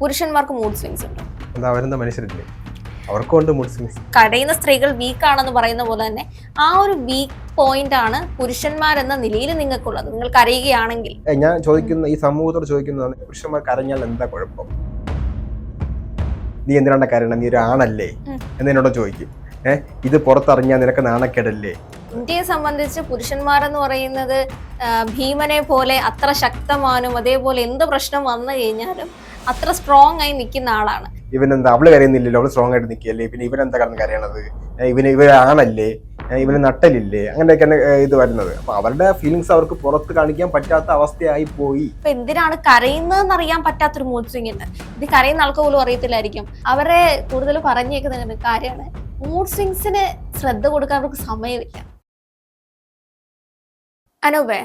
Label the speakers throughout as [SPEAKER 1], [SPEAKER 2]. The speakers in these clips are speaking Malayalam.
[SPEAKER 1] പുരുഷന്മാർക്ക് മൂഡ് സ്വിങ്സ് ഉണ്ട്.
[SPEAKER 2] എന്താ വരുന്ന മനുഷ്യരില്ലേ? മൂഡ് സ്വിങ്സ്
[SPEAKER 1] കടയുന്ന സ്ത്രീകൾ വീക്ക് ആണെന്ന് പറയുന്ന പോലെ തന്നെ ആ ഒരു വീക്ക് പോയിന്റ് ആണ് പുരുഷന്മാരെന്ന നിലയിൽ നിങ്ങൾക്കുള്ളത്. നിങ്ങൾക്ക് കരയുകയാണെങ്കിൽ.
[SPEAKER 2] ഞാൻ ചോദിക്കുന്ന ഈ സമൂഹത്തോട് ചോദിക്കുന്നതാണ് പുരുഷന്മാർ കരഞ്ഞാൽ എന്താ കുഴപ്പം? നീ എന്തിനാണ് കരയണം? നീ ഒരു ആണല്ലേ? എന്ന് എന്നോട് ചോദിക്കും. ഏഹ് ഇത് പുറത്തറിഞ്ഞാൽ നിനക്ക് നാണക്കേടല്ലേ?
[SPEAKER 1] ഇന്ത്യയെ സംബന്ധിച്ച് പുരുഷന്മാരെന്ന് പറയുന്നത് ഭീമനെ പോലെ അത്ര ശക്തമാനും അതേപോലെ എന്ത് പ്രശ്നം വന്നു കഴിഞ്ഞാലും അത്ര സ്ട്രോങ് ആയി നിൽക്കുന്ന ആളാണ്.
[SPEAKER 2] ഇവനെന്താ അവൾ കരയുന്നില്ലല്ലോ അവൾ സ്ട്രോങ് ആയിട്ട് നിൽക്കുകയല്ലേ? പിന്നെ ഇവൻ എന്താ കടന്ന് കരയണത് ഇവന് ഇവരാണല്ലേ ആണല്ലേ? ഇവന് നട്ടലില്ലേ? അങ്ങനെയൊക്കെയാണ് ഇത് വരുന്നത്. അപ്പൊ അവരുടെ ഫീലിങ്സ് അവർക്ക് പുറത്ത് കാണിക്കാൻ പറ്റാത്ത അവസ്ഥയായി പോയി.
[SPEAKER 1] ഇപ്പൊ എന്തിനാണ് കരയുന്നതെന്ന് അറിയാൻ പറ്റാത്തൊരു മൂഡ് സ്വിങ് ഉണ്ട്. ഇത് കരയുന്ന ആൾക്ക് പോലും അറിയത്തില്ലായിരിക്കും. അവരെ കൂടുതൽ പറഞ്ഞേക്കുന്ന കാര്യമാണ്. മൂഡ് സ്വിങ്സിന് ശ്രദ്ധ കൊടുക്കാൻ അവർക്ക് സമയമില്ല. അനൂപേ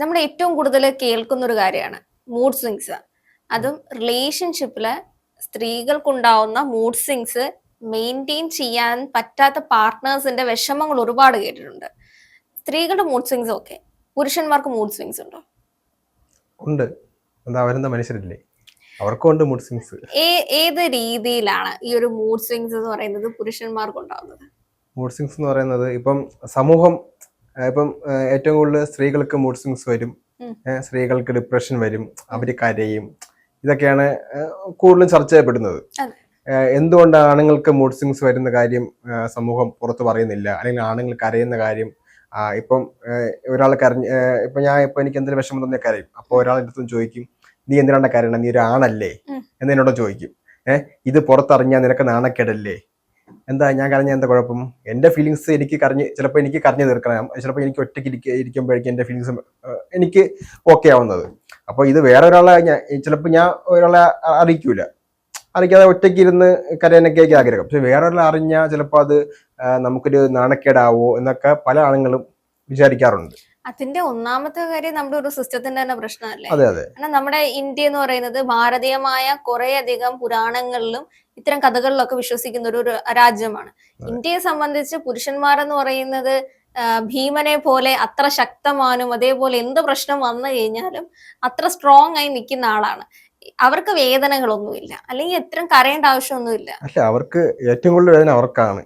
[SPEAKER 1] നമ്മൾ ഏറ്റവും കൂടുതൽ കേൾക്കുന്ന ഒരു കാര്യമാണ് മൂഡ് സ്വിങ്സ് അതും റിലേഷൻഷിപ്പിൽ സ്ത്രീകൾക്കുണ്ടാവുന്ന മൂഡ് സിങ്സ് മെയിന്റെയിൻ ചെയ്യാൻ പറ്റാത്ത പാർട്ട്നേഴ്സിന്റെ വിഷമങ്ങൾ ഒരുപാട് കേട്ടിട്ടുണ്ട്. സ്ത്രീകളുടെ മൂഡ് സ്വിങ്സ് ഓക്കെ പുരുഷന്മാർക്ക് മൂഡ് സ്വിങ്സ് ഉണ്ടോ?
[SPEAKER 2] ഉണ്ട്. എന്താ അവരെന്താ മനുഷ്യരില്ലേ? അവർക്കുണ്ട് മൂഡ് സ്വിങ്സ്
[SPEAKER 1] ഏത് രീതിയിലാണ് ഈ ഒരു മൂഡ് സ്വിങ്സ് എന്ന് പറയുന്നത് പുരുഷന്മാർക്ക് ഉണ്ടാവുന്നത്
[SPEAKER 2] മൂഡ് സ്വിങ്സ് എന്ന് പറയുന്നത് ഇപ്പം സമൂഹം ഇപ്പം ഏറ്റവും കൂടുതൽ സ്ത്രീകൾക്ക് മൂഡ് സ്വിങ്സ് വരും. സ്ത്രീകൾക്ക് ഡിപ്രഷൻ വരും. അവർ കരയും. ഇതൊക്കെയാണ് കൂടുതലും ചർച്ച ചെയ്യപ്പെടുന്നത്. എന്തുകൊണ്ട് ആണുങ്ങൾക്ക് മൂഡ് സിങ്സ് വരുന്ന കാര്യം സമൂഹം പുറത്ത് പറയുന്നില്ല? അല്ലെങ്കിൽ ആണുങ്ങൾ കരയുന്ന കാര്യം ഇപ്പം ഒരാൾ കരഞ്ഞ് ഇപ്പൊ ഞാൻ ഇപ്പൊ എനിക്ക് എന്തെങ്കിലും വിഷമം തന്നെ കരയും. അപ്പൊ ഒരാൾ എന്റെ അടുത്തും ചോദിക്കും നീ എന്തിനാണ് കരയണം? നീ ഒരു ആണല്ലേ? എന്ന് എന്നോട് ചോദിക്കും ഏഹ് ഇത് പുറത്തറിഞ്ഞാൽ നിനക്ക് നാണക്കേടല്ലേ? എന്താ ഞാൻ കരഞ്ഞ എന്താ കുഴപ്പം? എന്റെ ഫീലിങ്സ് എനിക്ക് കരഞ്ഞ് ചിലപ്പോൾ എനിക്ക് കരഞ്ഞു തീർക്കണം. ചിലപ്പോൾ എനിക്ക് ഒറ്റയ്ക്ക് ഇരിക്ക ഇരിക്കുമ്പോഴേക്കും എന്റെ ഫീലിങ്സ് എനിക്ക് ഓക്കെ ആവുന്നത്. അപ്പോൾ ഇത് വേറെ ഒരാളെ ഞാൻ ചിലപ്പോൾ ഞാൻ ഒരാളെ അറിയിക്കൂല. അറിയിക്കാതെ ഒറ്റയ്ക്ക് ഇരുന്ന് കരയാനൊക്കെ ആഗ്രഹം. പക്ഷെ വേറെ ഒരാളെ അറിഞ്ഞാൽ ചിലപ്പോൾ അത് നമുക്കൊരു നാണക്കേടാവോ എന്നൊക്കെ പല ആളുകളും വിചാരിക്കാറുണ്ട്.
[SPEAKER 1] അതിന്റെ ഒന്നാമത്തെ കാര്യം നമ്മുടെ ഒരു സിസ്റ്റത്തിന്റെ തന്നെ പ്രശ്നമല്ലേ?
[SPEAKER 2] അതെ അതെ.
[SPEAKER 1] കാരണം നമ്മുടെ ഇന്ത്യ എന്ന് പറയുന്നത് ഭാരതീയമായ കുറെ അധികം പുരാണങ്ങളിലും ഇത്തരം കഥകളിലൊക്കെ വിശ്വസിക്കുന്ന ഒരു രാജ്യമാണ്. ഇന്ത്യയെ സംബന്ധിച്ച് പുരുഷന്മാരെന്ന് പറയുന്നത് ഭീമനെ പോലെ അത്ര ശക്തമാനും അതേപോലെ എന്ത് പ്രശ്നം വന്നു കഴിഞ്ഞാലും അത്ര സ്ട്രോങ് ആയി നിൽക്കുന്ന ആളാണ്. അവർക്ക് വേദനകളൊന്നുമില്ല. അല്ലെങ്കിൽ എത്രയും കരയേണ്ട ആവശ്യമൊന്നുമില്ല.
[SPEAKER 2] അല്ല അവർക്ക് ഏറ്റവും കൂടുതൽ വേദന അവർക്കാണ്.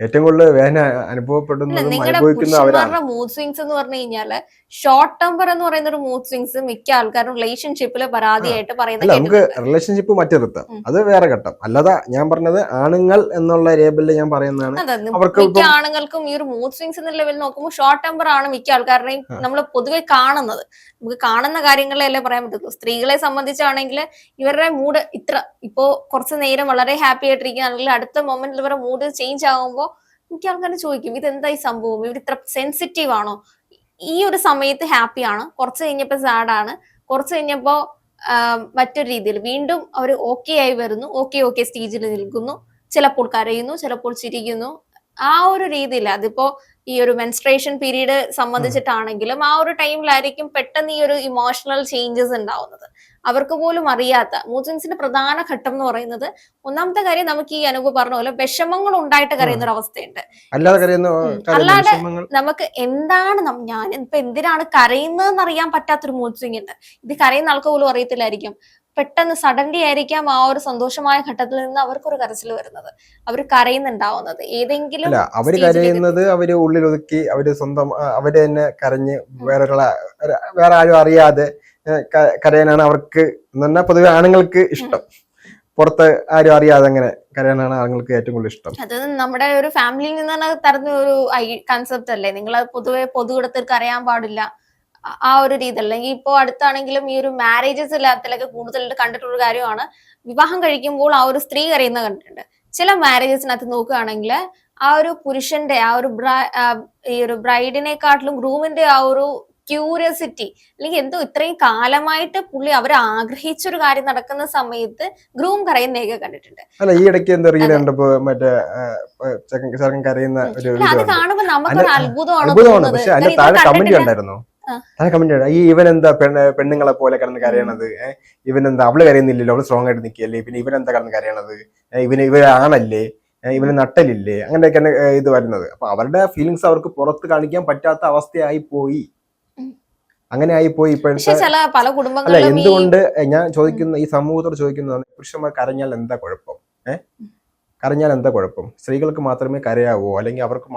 [SPEAKER 2] ഏറ്റവും കൂടുതൽ വേദന അനുഭവപ്പെടുന്നതും അനുഭവിക്കുന്ന അവരാണ്.
[SPEAKER 1] മൂഡ് സ്വിങ്സ് എന്ന് പറഞ്ഞു കഴിഞ്ഞാൽ ഷോർട്ട് ടെമ്പർ എന്ന് പറയുന്ന ഒരു മൂഡ് സ്വിങ്സ് മിക്ക ആൾക്കാരും റിലേഷൻഷിപ്പിൽ പരാതിയായിട്ട് പറയുന്നത്
[SPEAKER 2] നമുക്ക് റിലേഷൻഷിപ്പ്
[SPEAKER 1] മറ്റെടുത്ത്.
[SPEAKER 2] അത് വേറെ ഘട്ടം. അല്ലാതെ ഞാൻ പറഞ്ഞത് ആണുങ്ങൾ എന്നുള്ള ലേബലിൽ ഞാൻ പറയുന്നതാണ്. അവർക്ക്
[SPEAKER 1] മിക്ക ആണുങ്ങൾക്കും ഈ ഒരു മൂഡ് സ്വിങ്സ് എന്ന ലെവലിൽ നോക്കുമ്പോൾ ഷോർട്ട് ടെമ്പർ ആണ് മിക്ക ആൾക്കാരുടെയും നമ്മൾ പൊതുവെ കാണുന്നത്. നമുക്ക് കാണുന്ന കാര്യങ്ങളെയല്ലേ പറയാൻ പറ്റുള്ളൂ സ്ത്രീകളെ സംബന്ധിച്ചാണെങ്കിൽ ഇവരുടെ മൂഡ് ഇത്ര. ഇപ്പോ കുറച്ച് നേരം വളരെ ഹാപ്പി ആയിട്ടിരിക്കുകയാണെങ്കിൽ അടുത്ത മൊമെന്റിൽ ഇവരുടെ മൂഡ് ചേഞ്ച് ആകുമ്പോൾ മിക്ക ആൾക്കാർ ചോദിക്കും ഇത് എന്താ ഈ സംഭവം? ഇവർ ഇത്ര സെൻസിറ്റീവ് ആണോ? ഈ ഒരു സമയത്ത് ഹാപ്പിയാണ് കുറച്ച് കഴിഞ്ഞപ്പോൾ സാഡാണ് കുറച്ച് കഴിഞ്ഞപ്പോ മറ്റൊരു രീതിയിൽ വീണ്ടും അവർ ഓക്കെ ആയി വരുന്നു. ഓക്കെ ഓക്കെ സ്റ്റേജിൽ നിൽക്കുന്നു. ചിലപ്പോൾ കരയുന്നു ചിലപ്പോൾ ചിരിക്കുന്നു. ആ ഒരു രീതിയിൽ അതിപ്പോ ഈ ഒരു മെൻസ്ട്രേഷൻ പീരീഡ് സംബന്ധിച്ചിട്ടാണെങ്കിലും ആ ഒരു ടൈമിലായിരിക്കും പെട്ടെന്ന് ഈ ഒരു ഇമോഷണൽ ചേഞ്ചസ് ഉണ്ടാവുന്നത്. അവർക്ക് പോലും അറിയാത്ത മൂസിൻസിന്റെ പ്രധാന ഘട്ടം എന്ന് പറയുന്നത് ഒന്നാമത്തെ കാര്യം നമുക്ക് ഈ അനുഭവം പറഞ്ഞ പോലെ വിഷമങ്ങൾ ഉണ്ടായിട്ട് കരയുന്ന ഒരു അവസ്ഥയുണ്ട്.
[SPEAKER 2] അല്ലാതെ
[SPEAKER 1] നമുക്ക് എന്താണ് ഞാൻ ഇപ്പൊ എന്തിനാണ് കരയുന്നതെന്ന് അറിയാൻ പറ്റാത്തൊരു സ്വിങ് ഉണ്ട് ഇത് കരയുന്ന ആൾക്ക് പോലും അറിയത്തില്ലായിരിക്കും. പെട്ടെന്ന് സഡൻലി ആയിരിക്കാം ആ ഒരു സന്തോഷമായ ഘട്ടത്തിൽ നിന്ന് അവർക്കൊരു കരച്ചിൽ വരുന്നത്. അവർ കരയുന്നുണ്ടാവുന്നത്. ഏതെങ്കിലും അവർ
[SPEAKER 2] കരയുന്നത് അവർ ഉള്ളിൽ ഒതുക്കി അവർ സ്വന്തം അവർ തന്നെ കരഞ്ഞ് വേറൊരാളെ വേറെ ആരും അറിയാതെ കരയാനാണ് അവർക്ക് എന്ന് പറഞ്ഞാൽ പൊതുവെ ആണുങ്ങൾക്ക് ഇഷ്ടം. പുറത്ത് ആരും അറിയാതെ അങ്ങനെ കരയാനാണ് ആണുങ്ങൾക്ക് ഏറ്റവും കൂടുതൽ ഇഷ്ടം.
[SPEAKER 1] അത് നമ്മുടെ ഒരു ഫാമിലിയിൽ നിന്നാണ് തരുന്ന ഒരു കൺസെപ്റ്റ് അല്ലേ? നിങ്ങൾ പൊതുവെ പൊതുവിടത്തിൽ കരയാൻ പാടില്ല. ആ- ഒരു രീതി. അല്ലെങ്കിൽ ഇപ്പോ അടുത്താണെങ്കിലും ഈ ഒരു മാരേജസ് ഇല്ലാത്തതിലൊക്കെ കൂടുതലായിട്ട് കണ്ടിട്ടുള്ള കാര്യമാണ് വിവാഹം കഴിക്കുമ്പോൾ ആ ഒരു സ്ത്രീ കരയുന്ന കണ്ടിട്ടുണ്ട്. ചില മാരേജസിനകത്ത് നോക്കുകയാണെങ്കിൽ ആ ഒരു പുരുഷന്റെ ആ ഒരു ഈ ഒരു ബ്രൈഡിനെക്കാട്ടിലും ഗ്രൂമിന്റെ ആ ഒരു ക്യൂരിയോസിറ്റി അല്ലെങ്കിൽ എന്തോ ഇത്രയും കാലമായിട്ട് പുള്ളി അവർ ആഗ്രഹിച്ച ഒരു കാര്യം നടക്കുന്ന സമയത്ത് ഗ്രൂം കരയുന്നതൊക്കെ കണ്ടിട്ടുണ്ട്.
[SPEAKER 2] അല്ല ഈ ഇടയ്ക്ക് എന്താ റീൽ കണ്ടപ്പോ മറ്റേ ആ, ചെക്കൻ ചെറുക്കൻ കരയുന്ന ഒരു
[SPEAKER 1] അത്
[SPEAKER 2] കാണുമ്പോൾ
[SPEAKER 1] കാണുമ്പോ നമുക്കൊരു അത്ഭുതമാണ് തോന്നുന്നത്. കാരണം
[SPEAKER 2] കമന്റ് ഈ ഇവൻ എന്താ പെണ്ണ് പെണ്ണുങ്ങളെ പോലെ കിടന്ന് കരയണത്? ഇവൻ എന്താ അവൾ കരയുന്നില്ലല്ലോ അവൾ സ്ട്രോങ് ആയിട്ട് നിൽക്കുകയല്ലേ പിന്നെ ഇവൻ എന്താ കിടന്ന് കരയണത്? ഇവന് ഇവ ആണല്ലേ? ഇവന് നട്ടലില്ലേ? അങ്ങനെയൊക്കെയാണ് ഇത് വരുന്നത്. അപ്പൊ അവരുടെ ഫീലിങ്സ് അവർക്ക് പുറത്ത് കാണിക്കാൻ പറ്റാത്ത അവസ്ഥയായി പോയി. അങ്ങനെ ആയി
[SPEAKER 1] പോയി
[SPEAKER 2] ഇപ്പോഴത്തെ അല്ല എന്തുകൊണ്ട് ഞാൻ ചോദിക്കുന്ന ഈ സമൂഹത്തോട് ചോദിക്കുന്നതാണ് പുരുഷന്മാർ കരഞ്ഞാൽ എന്താ കുഴപ്പം? ഏഹ് കരഞ്ഞാൽ എന്താ കുഴപ്പം? സ്ത്രീകൾക്ക് മാത്രമേ കരയാവോ അല്ലെങ്കിൽ അവർക്ക്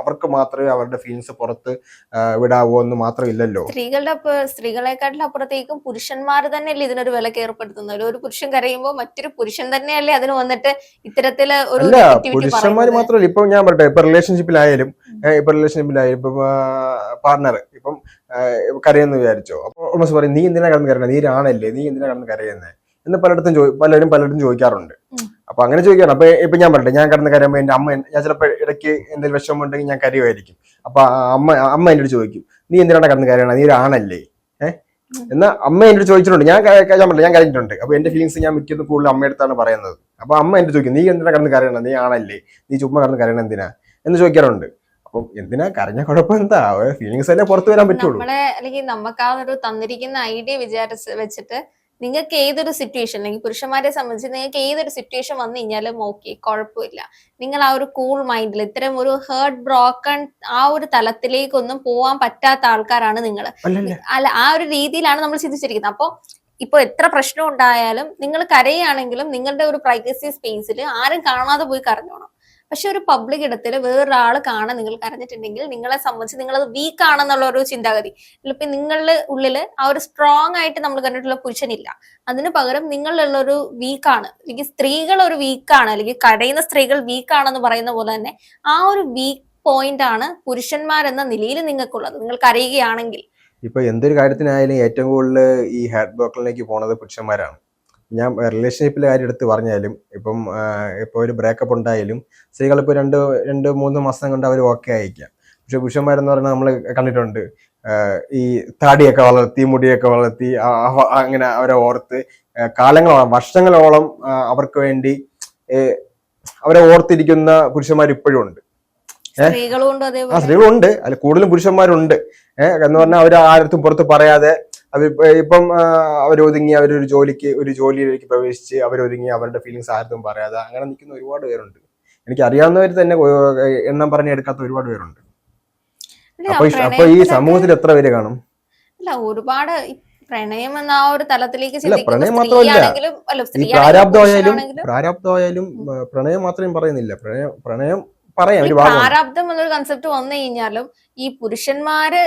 [SPEAKER 2] അവർക്ക് മാത്രമേ അവരുടെ ഫീലിങ്സ് പുറത്ത് വിടാവോ എന്ന് മാത്രമില്ലല്ലോ?
[SPEAKER 1] സ്ത്രീകളുടെ സ്ത്രീകളെക്കാട്ടിൽ സ്ത്രീകളെക്കാട്ടിലും അപ്പുറത്തേക്കും പുരുഷന്മാർ തന്നെയല്ലേ ഇതിനൊരു വിലക്ക് ഏർപ്പെടുത്തുന്നത്. ഒരു പുരുഷൻ കരയുമ്പോൾ മറ്റൊരു പുരുഷൻ തന്നെയല്ലേ അതിന് വന്നിട്ട് ഇത്തരത്തിൽ ഒരു
[SPEAKER 2] പുരുഷന്മാർ. മാത്രമല്ല ഇപ്പൊ ഞാൻ പറയട്ടെ ഇപ്പൊ റിലേഷൻഷിപ്പിലായാലും ഇപ്പൊ റിലേഷൻഷിപ്പിലായാലും ഇപ്പൊ പാർട്ണർ ഇപ്പം കരയെന്ന് വിചാരിച്ചോ? അപ്പൊ ഓൾമോസ്റ്റ് പറയും നീ എന്തിനാ കടന്ന് കരയുന്നത് നീ ഒരാണല്ലേ? നീ എന്തിനാ കടന്ന് കരയുന്നത് എന്ന് പലയിടത്തും പലരും പലരും ചോദിക്കാറുണ്ട്. അപ്പൊ അങ്ങനെ ചോദിക്കാൻ അപ്പൊ ഇപ്പൊ ഞാൻ പറയട്ടെ ഞാൻ കിടന്ന് കരയുമ്പോ എന്റെ അമ്മ ഞാൻ ചിലപ്പോ ഇടയ്ക്ക് എന്തെങ്കിലും വിഷമം ഉണ്ടെങ്കിൽ ഞാൻ കരയുമായിരിക്കും. അപ്പൊ അമ്മ അമ്മ എന്നോട് ചോദിക്കും നീ എന്തിനാണ് കിടന്ന് കരയണത് നീ ഒരു ആണല്ലേ? ഏഹ് എന്നാ അമ്മ എന്നോട് ചോദിച്ചിട്ടുണ്ട്. ഞാൻ ഞാൻ പറഞ്ഞില്ല ഞാൻ കരഞ്ഞിട്ടുണ്ട്. അപ്പൊ എന്റെ ഫീലിങ്സ് ഞാൻ മിക്കതും കൂടുതൽ അമ്മയടുത്താണ് പറയുന്നത്. അപ്പൊ അമ്മ എന്നോട് ചോദിക്കും നീ എന്തിനാ കിടന്ന് കരയണത് നീ ആണല്ലേ? നീ ചുമ്മാ കിടന്ന് കരയണത് എന്തിനാ? എന്ന് ചോദിക്കാറുണ്ട്. അപ്പം എന്തിനാ? കരഞ്ഞ കുഴപ്പം എന്താ? ഫീലിങ്സ് അല്ലേ പുറത്തു വരാൻ പറ്റുള്ളൂ.
[SPEAKER 1] നമ്മളെ അല്ലെങ്കിൽ നമുക്ക് ആ ഒരു തന്നിരിക്കുന്ന ഐഡിയ വിചാരിച്ച് വെച്ചിട്ട് നിങ്ങൾക്ക് ഏതൊരു സിറ്റുവേഷൻ അല്ലെങ്കിൽ പുരുഷന്മാരെ സംബന്ധിച്ച് നിങ്ങൾക്ക് ഏതൊരു സിറ്റുവേഷൻ വന്നു കഴിഞ്ഞാലും ഓക്കെ കുഴപ്പമില്ല. നിങ്ങൾ ആ ഒരു കൂൾ മൈൻഡിൽ ഇത്തരം ഒരു ഹേർട്ട് ബ്രോക്കൺ ആ ഒരു തലത്തിലേക്കൊന്നും പോവാൻ പറ്റാത്ത ആൾക്കാരാണ് നിങ്ങൾ അല്ല ആ ഒരു രീതിയിലാണ് നമ്മൾ ചിന്തിച്ചിരിക്കുന്നത്. അപ്പോൾ ഇപ്പൊ എത്ര പ്രശ്നം ഉണ്ടായാലും നിങ്ങൾ കരയുകയാണെങ്കിലും നിങ്ങളുടെ ഒരു പ്രൈവസി സ്പേസിൽ ആരും കാണാതെ പോയി കരഞ്ഞോണം. പക്ഷെ ഒരു പബ്ലിക് ഇടത്തിൽ വേറൊരാൾ കാണാൻ നിങ്ങൾ കരഞ്ഞിട്ടുണ്ടെങ്കിൽ നിങ്ങളെ സംബന്ധിച്ച് നിങ്ങളത് വീക്ക് ആണെന്നുള്ള ഒരു ചിന്താഗതി. ഇപ്പൊ നിങ്ങളുടെ ഉള്ളിൽ ആ ഒരു സ്ട്രോങ് ആയിട്ട് നമ്മൾ കണ്ടിട്ടുള്ള പുരുഷനില്ല. അതിന് പകരം നിങ്ങളുള്ള ഒരു വീക്കാണ് അല്ലെങ്കിൽ സ്ത്രീകൾ ഒരു വീക്കാണ് അല്ലെങ്കിൽ കരയുന്ന സ്ത്രീകൾ വീക്കാണെന്ന് പറയുന്ന പോലെ തന്നെ ആ ഒരു വീക്ക് പോയിന്റ് ആണ് പുരുഷന്മാരെന്ന നിലയിൽ നിങ്ങൾക്കുള്ളത്. നിങ്ങൾ അറിയുകയാണെങ്കിൽ
[SPEAKER 2] ഇപ്പൊ എന്തൊരു കാര്യത്തിനായാലും ഏറ്റവും കൂടുതൽ ഈ ഹാഡ് ബ്ലോക്കിലേക്ക് പോണത് പുരുഷന്മാരാണ്. ഞാൻ റിലേഷൻഷിപ്പിലെ കാര്യം എടുത്ത് പറഞ്ഞാലും ഇപ്പം ഇപ്പോൾ ഒരു ബ്രേക്കപ്പ് ഉണ്ടായാലും സ്ത്രീകൾ ഇപ്പൊ രണ്ട് രണ്ട് മൂന്ന് മാസം കൊണ്ട് അവർ ഓക്കെ ആയിരിക്കാം. പക്ഷെ പുരുഷന്മാരെന്ന് പറഞ്ഞാൽ നമ്മൾ കണ്ടിട്ടുണ്ട്. ഈ താടിയൊക്കെ വളർത്തി മുടിയൊക്കെ വളർത്തി അങ്ങനെ അവരെ ഓർത്ത് കാലങ്ങളോളം വർഷങ്ങളോളം അവർക്ക് വേണ്ടി അവരെ ഓർത്തിരിക്കുന്ന പുരുഷന്മാർ ഇപ്പോഴും ഉണ്ട്. സ്ത്രീകളുണ്ട് അല്ല കൂടുതലും പുരുഷന്മാരുണ്ട്. ഏഹ് എന്ന് പറഞ്ഞാൽ അവർ ആരത്തും പുറത്ത് പറയാതെ അവർ ഇപ്പം അവരൊതുങ്ങി അവരൊരു ജോലിക്ക് ഒരു ജോലിയിലേക്ക് പ്രവേശിച്ച് അവരൊതുങ്ങി അവരുടെ ഫീലിങ്സ് ആർക്കും പറയാതെ അങ്ങനെ നിൽക്കുന്ന ഒരുപാട് പേരുണ്ട്. എനിക്ക് അറിയാവുന്നവർ തന്നെ എണ്ണം പറഞ്ഞെടുക്കാത്ത ഒരുപാട് പേരുണ്ട്. അപ്പൊ ഈ- അപ്പൊ ഈ സമൂഹത്തിൽ എത്ര പേര് കാണും?
[SPEAKER 1] അല്ല ഒരുപാട് പ്രണയം എന്ന ആ ഒരു തലത്തിലേക്ക്
[SPEAKER 2] പ്രണയം മാത്രമല്ല. പ്രാരാബ്ദമായാലും ഏ, പ്രണയം മാത്രം പറയുന്നില്ല. പ്രണയം പ്രണയം പറയാം
[SPEAKER 1] പ്രാരാബ്ദം എന്നൊരു കൺസെപ്റ്റ് വന്നു കഴിഞ്ഞാലും ഈ പുരുഷന്മാര്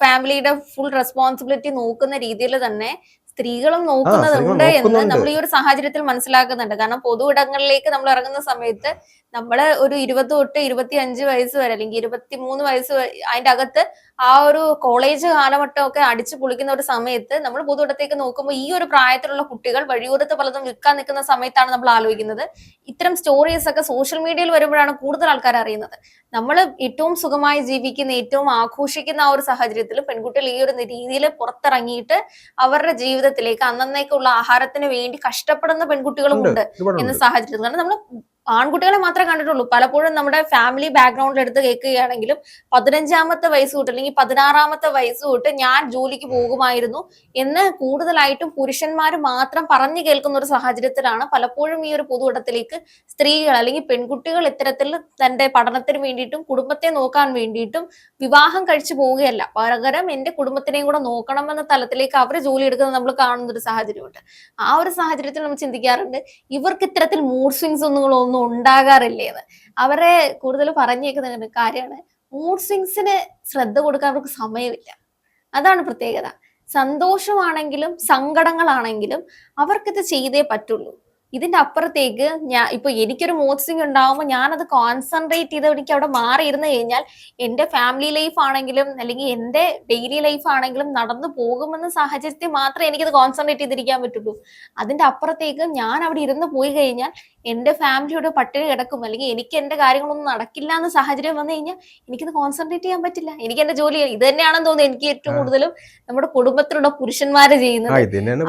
[SPEAKER 1] ഫാമിലിയുടെ ഫുൾ റെസ്പോൺസിബിലിറ്റി നോക്കുന്ന രീതിയിൽ തന്നെ സ്ത്രീകളും നോക്കുന്നതുണ്ട് എന്ന് നമ്മൾ ഈ ഒരു സാഹചര്യത്തിൽ മനസ്സിലാക്കുന്നുണ്ട്. കാരണം പൊതു ഇടങ്ങളിലേക്ക് നമ്മൾ ഇറങ്ങുന്ന സമയത്ത് നമ്മൾ ഒരു ഇരുപത് തൊട്ട് ഇരുപത്തി അഞ്ച് വയസ്സ് വരെ അല്ലെങ്കിൽ ഇരുപത്തി മൂന്ന് വയസ്സ് അതിന്റെ അകത്ത് ആ ഒരു കോളേജ് കാലഘട്ടം ഒക്കെ അടിച്ചു പൊളിക്കുന്ന ഒരു സമയത്ത് നമ്മൾ പൊതു നോക്കുമ്പോൾ ഈ ഒരു പ്രായത്തിലുള്ള കുട്ടികൾ വഴിയോരത്ത് പലതും വിൽക്കാൻ നിൽക്കുന്ന സമയത്താണ് നമ്മൾ ആലോചിക്കുന്നത്. ഇത്തരം സ്റ്റോറീസ് ഒക്കെ സോഷ്യൽ മീഡിയയിൽ വരുമ്പോഴാണ് കൂടുതൽ ആൾക്കാർ അറിയുന്നത്. നമ്മൾ ഏറ്റവും സുഖമായി ജീവിക്കുന്ന ഏറ്റവും ആഘോഷിക്കുന്ന ആ ഒരു സാഹചര്യത്തിൽ പെൺകുട്ടികൾ ഈ ഒരു രീതിയിൽ പുറത്തിറങ്ങിയിട്ട് അവരുടെ ജീവിതത്തിലേക്ക് അന്നേക്കുള്ള ആഹാരത്തിന് വേണ്ടി കഷ്ടപ്പെടുന്ന പെൺകുട്ടികളും
[SPEAKER 2] ഉണ്ട്.
[SPEAKER 1] ഉണ്ട് എന്ന സാഹചര്യത്തിൽ കാരണം നമ്മൾ ആൺകുട്ടികളെ മാത്രമേ കണ്ടിട്ടുള്ളൂ. പലപ്പോഴും നമ്മുടെ ഫാമിലി ബാക്ക്ഗ്രൗണ്ടിൽ എടുത്ത് കേൾക്കുകയാണെങ്കിലും പതിനഞ്ചാമത്തെ വയസ്സ് തൊട്ട് അല്ലെങ്കിൽ പതിനാറാമത്തെ വയസ്സ് തൊട്ട് ഞാൻ ജോലിക്ക് പോകുമായിരുന്നു എന്ന് കൂടുതലായിട്ടും പുരുഷന്മാർ മാത്രം പറഞ്ഞു കേൾക്കുന്ന ഒരു സാഹചര്യത്തിലാണ് പലപ്പോഴും ഈ ഒരു പൊതുവിടത്തിലേക്ക് സ്ത്രീകൾ അല്ലെങ്കിൽ പെൺകുട്ടികൾ ഇത്തരത്തിൽ തന്റെ പഠനത്തിന് വേണ്ടിയിട്ടും കുടുംബത്തെ നോക്കാൻ വേണ്ടിയിട്ടും വിവാഹം കഴിച്ചു പോവുകയല്ല. പകരം എന്റെ കുടുംബത്തിനെയും കൂടെ നോക്കണമെന്ന തലത്തിലേക്ക് അവർ ജോലി എടുക്കുന്നത് നമ്മൾ കാണുന്ന ഒരു സാഹചര്യമുണ്ട്. ആ ഒരു സാഹചര്യത്തിൽ നമ്മൾ ചിന്തിക്കാറുണ്ട് ഇവർക്ക് ഇത്തരത്തിൽ മൂഡ് സ്വിങ്സ് ഒന്നും ഒന്നും ഉണ്ടാകാറില്ലേന്ന്. അവരെ കൂടുതൽ പറഞ്ഞേക്കുന്ന കാര്യമാണ്. മൂഡ് സ്വിങ്സിന് ശ്രദ്ധ കൊടുക്കാൻ അവർക്ക് സമയമില്ല. അതാണ് പ്രത്യേകത. സന്തോഷമാണെങ്കിലും സങ്കടങ്ങളാണെങ്കിലും അവർക്കിത് ചെയ്തേ പറ്റുള്ളൂ. ഇതിന്റെ അപ്പുറത്തേക്ക് ഞാൻ ഇപ്പൊ എനിക്കൊരു മൂഡ് സ്വിങ് ഉണ്ടാവുമ്പോൾ ഞാനത് കോൺസെൻട്രേറ്റ് ചെയ്ത് എനിക്ക് അവിടെ മാറിയിരുന്നു കഴിഞ്ഞാൽ എന്റെ ഫാമിലി ലൈഫ് ആണെങ്കിലും അല്ലെങ്കിൽ എന്റെ ഡെയിലി ലൈഫ് ആണെങ്കിലും നടന്നു പോകുമെന്ന സാഹചര്യത്തിൽ മാത്രമേ എനിക്കത് കോൺസെൻട്രേറ്റ് ചെയ്തിരിക്കാൻ പറ്റുള്ളൂ. അതിന്റെ അപ്പുറത്തേക്ക് ഞാൻ അവിടെ ഇരുന്ന് പോയി കഴിഞ്ഞാൽ എന്റെ ഫാമിലിയോട് പട്ടിണി കിടക്കും. അല്ലെങ്കിൽ എനിക്ക് എന്റെ കാര്യങ്ങളൊന്നും നടക്കില്ല എന്ന സാഹചര്യം വന്നു കഴിഞ്ഞാൽ എനിക്കത് കോൺസെൻട്രേറ്റ് ചെയ്യാൻ പറ്റില്ല. എനിക്ക് എന്റെ ജോലി ഇത് തന്നെയാണെന്ന് തോന്നുന്നു എനിക്ക് ഏറ്റവും. കൂടുതലും നമ്മുടെ കുടുംബത്തിലുള്ള പുരുഷന്മാര് ചെയ്യുന്നത്.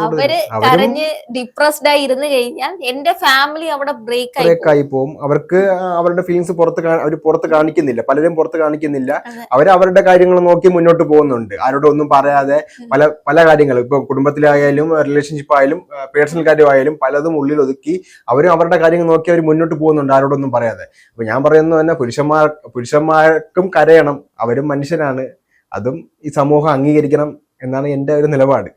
[SPEAKER 2] അവർ
[SPEAKER 1] കരഞ്ഞ് ഡിപ്രസ്ഡ് ആയി ഇരുന്ന് കഴിഞ്ഞാൽ എന്റെ ഫാമിലി അവിടെ ബ്രേക്ക് ആയി
[SPEAKER 2] പോകും. അവർക്ക് അവരുടെ ഫീലിങ്സ് പുറത്ത് അവർ പുറത്ത് കാണിക്കുന്നില്ല. പലരും പുറത്ത് കാണിക്കുന്നില്ല. അവർ അവരുടെ കാര്യങ്ങൾ നോക്കി മുന്നോട്ട് പോകുന്നുണ്ട്. ആരോടും ഒന്നും പറയാതെ പല പല കാര്യങ്ങളും. ഇപ്പൊ കുടുംബത്തിലായാലും റിലേഷൻഷിപ്പ് ആയാലും പേഴ്സണൽ കാര്യമായാലും പലതും ഉള്ളിൽ ഒതുക്കി അവരും അവരുടെ കാര്യങ്ങൾ നോക്കി അവർ മുന്നോട്ട് പോകുന്നുണ്ട് ആരോടൊന്നും പറയാതെ. അപ്പൊ ഞാൻ പറയുന്നത് തന്നെ പുരുഷന്മാർ പുരുഷന്മാർക്കും കരയണം. അവരും മനുഷ്യരാണ്. അതും ഈ സമൂഹം അംഗീകരിക്കണം എന്നാണ് എന്റെ ഒരു നിലപാട്.